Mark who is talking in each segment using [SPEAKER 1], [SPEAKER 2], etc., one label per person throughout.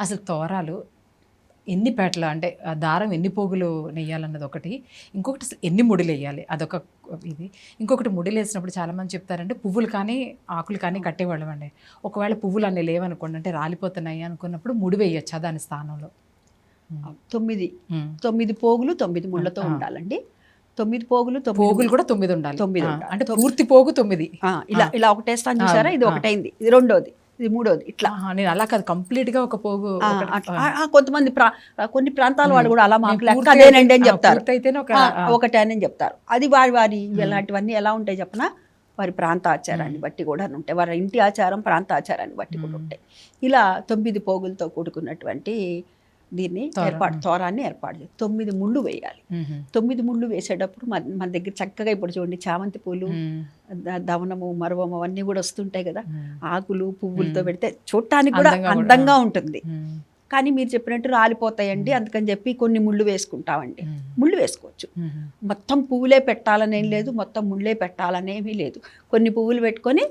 [SPEAKER 1] అసలు తోరాలు ఎన్ని పేటలు అంటే ఆ దారం ఎన్ని పోగులు నెయ్యాలన్నది ఒకటి ఇంకొకటి అసలు ఎన్ని ముడులు వేయాలి అదొక ఇది. ఇంకొకటి ముడులు వేసినప్పుడు చాలామంది చెప్తారంటే పువ్వులు కానీ ఆకులు కానీ కట్టేవాళ్ళం అండి. ఒకవేళ పువ్వులు అన్నీ లేవనుకోండి అంటే రాలిపోతున్నాయి అనుకున్నప్పుడు ముడి వేయచ్చా దాని స్థానంలో?
[SPEAKER 2] తొమ్మిది. తొమ్మిది పోగులు తొమ్మిది ముళ్ళతో. ఉండాలండి. తొమ్మిది పోగులు
[SPEAKER 1] పోగులు కూడా తొమ్మిది ఉండాలి.
[SPEAKER 2] తొమ్మిది.
[SPEAKER 1] అంటే పూర్తి పోగు తొమ్మిది.
[SPEAKER 2] ఇలా ఇలా ఒకటేస్తాను చూసారా? ఇది. ఒకటైంది. ఇది రెండోది. ఇది మూడోది ఇట్లా.
[SPEAKER 1] నేను అలా కాదు కంప్లీట్గా ఒక పోగు
[SPEAKER 2] కొంతమంది ప్రా కొన్ని ప్రాంతాల వాళ్ళు కూడా అలా మాకు అదేనండి అని చెప్తారు.
[SPEAKER 1] పూర్తి అయితేనే ఒక
[SPEAKER 2] ఆ,
[SPEAKER 1] ఆ,
[SPEAKER 2] ఒకటే అని చెప్తారు. అది వారి వారి ఇలాంటివన్నీ ఎలా ఉంటాయి చెప్పనా? వారి ప్రాంత ఆచారాన్ని బట్టి కూడా ఉంటాయి. వారి ఇంటి ఆచారం ప్రాంత ఆచారాన్ని బట్టి కూడా ఉంటాయి. ఇలా తొమ్మిది పోగులతో కూడుకున్నటువంటి దీన్ని. ఏర్పాటు తోరాన్ని ఏర్పాటు చేయాలి తొమ్మిది ముళ్ళు వేయాలి
[SPEAKER 1] మ్మ్.
[SPEAKER 2] తొమ్మిది ముళ్ళు వేసేటప్పుడు మన దగ్గర చక్కగా ఇప్పుడు చూడండి చామంతి పూలు దవనము మరవము అవన్నీ కూడా వస్తుంటాయి కదా. ఆకులు పువ్వులతో. పెడితే చూడటానికి కూడా
[SPEAKER 1] అందంగా
[SPEAKER 2] ఉంటుంది. కానీ మీరు చెప్పినట్టు రాలిపోతాయండి అందుకని చెప్పి కొన్ని ముళ్ళు వేసుకుంటామండి. ముళ్ళు వేసుకోవచ్చు. మొత్తం పువ్వులే పెట్టాలనేం లేదు మొత్తం ముళ్ళే పెట్టాలనేమీ లేదు కొన్ని పువ్వులు పెట్టుకొని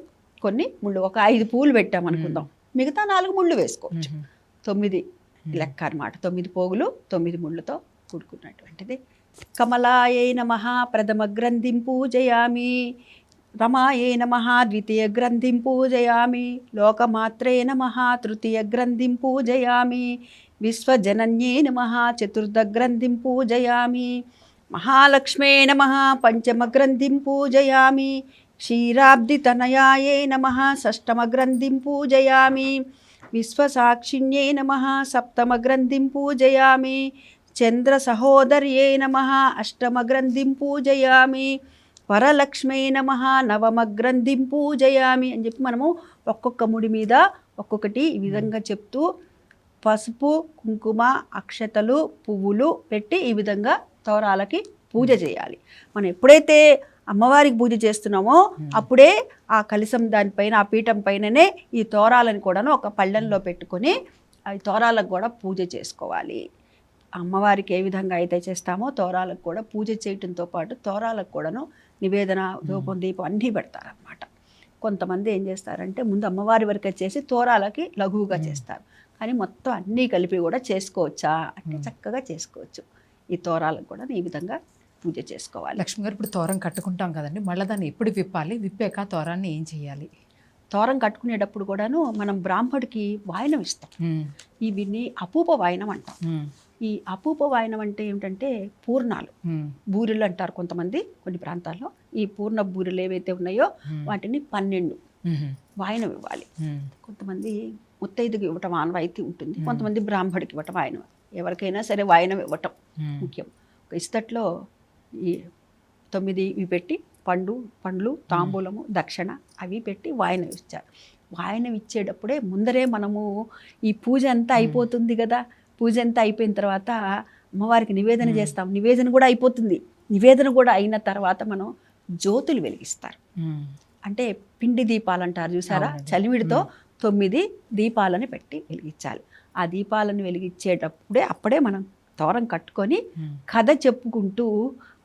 [SPEAKER 2] కొన్ని ముళ్ళు ఒక ఐదు పువ్వులు పెట్టామనుకుందాం మిగతా నాలుగు ముళ్ళు వేసుకోవచ్చు
[SPEAKER 1] మ్మ్.
[SPEAKER 2] తొమ్మిది లెక్క అనమాట తొమ్మిది పోగులు తొమ్మిది ముళ్ళతో కూడుకున్నటువంటిది. కమలాయే నమ ప్రథమ గ్రంథిం పూజయామి. రమాయే నమ ద్వితీయ గ్రంథిం పూజయామి. లోకమాత్రే నమ తృతీయ గ్రంథిం పూజయామి. విశ్వజనన్యే నమ చతుర్థ గ్రంథిం పూజయామి. మహాలక్ష్మే నమ పంచమ గ్రంథిం పూజయామి. క్షీరాబ్దితనయాయే నమ షష్టమ గ్రంథిం పూజయామి. విశ్వసాక్షిణ్యే నమ సప్తమగ్రంథిం పూజయామి. చంద్రసహోదర్యే నమ అష్టమగ్రంథిం పూజయామి. వరలక్ష్మే నమ నవమగ్రంథిం పూజయామి అని చెప్పి మనము ఒక్కొక్క ముడి మీద ఒక్కొక్కటి ఈ విధంగా చెప్తూ పసుపు కుంకుమ అక్షతలు పువ్వులు పెట్టి ఈ విధంగా తోరాలకి పూజ చేయాలి. మనం ఎప్పుడైతే అమ్మవారికి పూజ చేస్తున్నామో అప్పుడే ఆ కలశం దానిపైన ఆ పీఠం పైననే ఈ తోరాలను కూడాను ఒక పళ్ళెంలో పెట్టుకొని ఆ తోరాలకు కూడా పూజ చేసుకోవాలి. అమ్మవారికి ఏ విధంగా అయితే చేస్తామో తోరాలకు కూడా పూజ చేయటంతో పాటు తోరాలకు కూడాను నివేదన ధూపం దీపం అన్నీ పెడతారనమాట కొంతమంది ఏం చేస్తారంటే ముందు అమ్మవారి వరకే చేసి తోరాలకి లఘువుగా చేస్తారు. కానీ మొత్తం అన్నీ కలిపి కూడా చేసుకోవచ్చా? అంటే చక్కగా చేసుకోవచ్చు. ఈ తోరాలకు కూడా ఈ విధంగా పూజ చేసుకోవాలి
[SPEAKER 1] లక్ష్మి గారు ఇప్పుడు తోరం కట్టుకుంటాం కదండి మళ్ళీ దాన్ని ఎప్పుడు విప్పాలి విప్పాక తోరాన్ని ఏం చేయాలి
[SPEAKER 2] తోరం కట్టుకునేటప్పుడు కూడాను మనం బ్రాహ్మడికి వాయనం ఇస్తాం. ఈ వీటిని అపూప వాయనం అంటాం. ఈ అపూప వాయనం అంటే ఏమిటంటే పూర్ణాలు. బూరెలు అంటారు కొంతమంది కొన్ని ప్రాంతాల్లో ఈ పూర్ణ బూరెలు ఏవైతే ఉన్నాయో. వాటిని పన్నెండు. వాయనం ఇవ్వాలి. కొంతమంది ముత్తైదుకి ఇవ్వటం ఆనవాయితీ ఉంటుంది. కొంతమంది బ్రాహ్మడికి ఇవ్వటం వాయనం ఎవరికైనా సరే వాయనం ఇవ్వటం. ముఖ్యం ఒక ఇస్తట్లో ఈ తొమ్మిది ఇవి పెట్టి పండు పండ్లు తాంబూలము దక్షిణ అవి పెట్టి వాయనం ఇచ్చారు. వాయనం ఇచ్చేటప్పుడే ముందరే మనము ఈ పూజ అంతా అయిపోతుంది కదా. పూజ అంతా అయిపోయిన తర్వాత అమ్మవారికి నివేదన చేస్తాం. నివేదన కూడా అయిపోతుంది. నివేదన కూడా అయిన తర్వాత మనం జ్యోతులు వెలిగిస్తారు. అంటే పిండి దీపాలు అంటారు చూసారా. చలివిడితో తొమ్మిది దీపాలను పెట్టి వెలిగించాలి. ఆ దీపాలను వెలిగించేటప్పుడే అప్పుడే మనం తోరం కట్టుకొని. కథ చెప్పుకుంటూ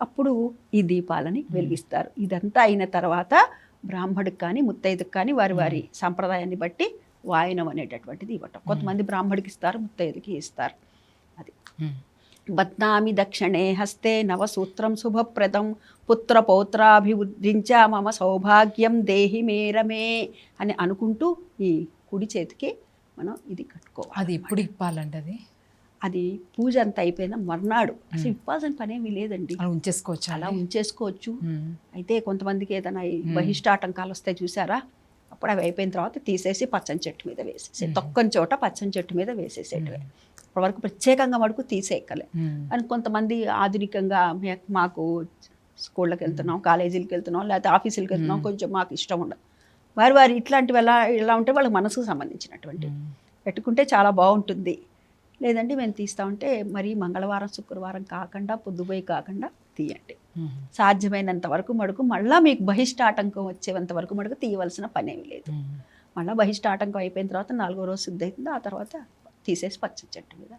[SPEAKER 2] అప్పుడు ఈ దీపాలని వెలిగిస్తారు. ఇదంతా అయిన తర్వాత బ్రాహ్మడికి కానీ ముత్తైదుకి కానీ వారి వారి సాంప్రదాయాన్ని బట్టి వాయనం అనేటటువంటిది ఇవ్వటం కొంతమంది బ్రాహ్మడికి ఇస్తారు ముత్తైదుకి ఇస్తారు. అది. బద్నామి దక్షిణే హస్తే నవసూత్రం శుభప్రదం. పుత్ర పౌత్రాభివృద్ధించ మమ సౌభాగ్యం దేహి మేరమే అని అనుకుంటూ ఈ కుడి చేతికి మనం ఇది కట్టుకోవాలి
[SPEAKER 1] అది ఎప్పుడు ఇప్పాలండి అది
[SPEAKER 2] అది పూజ అంతా అయిపోయిన మర్నాడు. అసలు ఇవ్వాల్సిన పని ఏమీ లేదండి.
[SPEAKER 1] అలా ఉంచేసుకోవచ్చు
[SPEAKER 2] అలా ఉంచేసుకోవచ్చు. అయితే కొంతమందికి ఏదైనా బహిష్టాటంకాలు వస్తాయి చూసారా? అప్పుడు అవి అయిపోయిన తర్వాత తీసేసి పచ్చని చెట్టు మీద వేసేసి తొక్కని చోట పచ్చని చెట్టు మీద వేసేసేటివే. ఇప్పటి వరకు ప్రత్యేకంగా మటుకు తీసేయక్కలే. అని కొంతమంది ఆధునికంగా మాకు స్కూళ్ళకి వెళ్తున్నాం కాలేజీలకు వెళ్తున్నాం లేకపోతే ఆఫీసులకు వెళ్తున్నాం కొంచెం మాకు ఇష్టం ఉండదు. వారి వారి ఇట్లాంటివి ఎలా ఎలా ఉంటే వాళ్ళ మనసుకు సంబంధించినటువంటి. పెట్టుకుంటే చాలా బాగుంటుంది. లేదంటే మేము తీస్తామంటే మరి మంగళవారం శుక్రవారం కాకుండా పొద్దుపోయి కాకుండా తీయండి. సాధ్యమైనంత వరకు మడుకు మళ్ళీ మీకు బహిష్టాటంకం వచ్చేంత వరకు మడుకు తీయవలసిన పని ఏమీ లేదు. మళ్ళీ బహిష్టాటంకం అయిపోయిన తర్వాత నాలుగో రోజు సిద్ధ అవుతుంది ఆ తర్వాత తీసేసి పచ్చని చెట్టు మీద